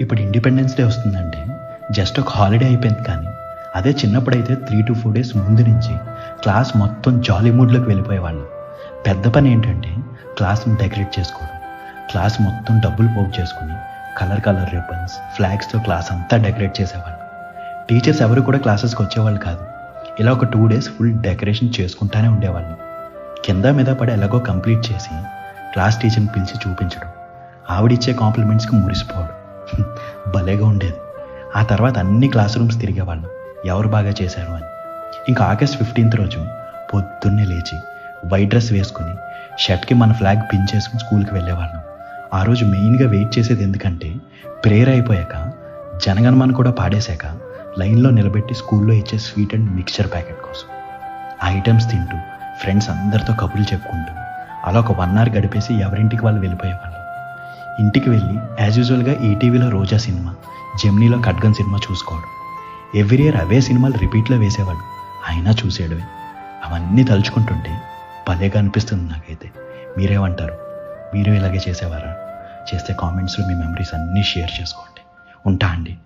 ఇప్పుడు independence day వస్తుందంటే just ఒక హాలిడే అయిపోయింది కానీ అదే చిన్నప్పుడైతే త్రీ టు ఫోర్ డేస్ ముందు నుంచి క్లాస్ మొత్తం జాలీ మూడ్లోకి వెళ్ళిపోయేవాళ్ళం. పెద్ద పని ఏంటంటే క్లాస్ని డెకరేట్ చేసుకోవడం. క్లాస్ మొత్తం డబ్బులు పోగు చేసుకుని కలర్ కలర్ రిబ్బన్స్ ఫ్లాగ్స్తో క్లాస్ అంతా డెకరేట్ చేసేవాళ్ళు. టీచర్స్ ఎవరు కూడా క్లాసెస్కి వచ్చేవాళ్ళు కాదు. ఇలా ఒక టూ డేస్ ఫుల్ డెకరేషన్ చేసుకుంటానే ఉండేవాళ్ళం. కింద మీద పడి ఎలాగో కంప్లీట్ చేసి క్లాస్ టీచర్ని పిలిచి చూపించడం. ఆవిడిచ్చే కాంప్లిమెంట్స్కి మురిసిపోవడం. భలేగా ఉండేది. ఆ తర్వాత అన్ని క్లాస్ రూమ్స్ తిరిగేవాళ్ళం. ఎవరు బాగా చేశారు అని. ఇంకా ఆగస్ట్ ఫిఫ్టీన్త్ రోజు పొద్దున్నే లేచి వైట్ డ్రెస్ వేసుకుని షర్ట్కి మన ఫ్లాగ్ పిన్ చేసుకుని స్కూల్కి వెళ్ళేవాళ్ళం. ఆ రోజు మెయిన్గా వెయిట్ చేసేది ఎందుకంటే ప్రేయర్ అయిపోయాక జనగణమన కూడా పాడేశాక లైన్లో నిలబెట్టి స్కూల్లో ఇచ్చే స్వీట్ అండ్ మిక్చర్ ప్యాకెట్ కోసం. ఆ ఐటమ్స్ తింటూ ఫ్రెండ్స్ అందరితో కబుర్లు చెప్పుకుంటూ అలా ఒక వన్ అవర్ గడిపేసి ఎవరింటికి వాళ్ళు వెళ్ళిపోయేవాళ్ళు. ఇంటికి వెళ్ళి యాజ్ యూజువల్గా ఈటీవీలో రోజా సినిమా జెమ్నీలో ఖడ్గన్ సినిమా చూసుకోవడం ఎవ్రీ ఇయర్ అవే సినిమాలు రిపీట్లో వేసేవాడు అయినా చూసేయడమే. అవన్నీ తలుచుకుంటుంటే భలేగా అనిపిస్తుంది నాకైతే. మీరేమంటారు? మీరు ఇలాగే చేసేవారా? చేస్తే కామెంట్స్లో మీ మెమరీస్ అన్నీ షేర్ చేసుకోండి. ఉంటా అండి.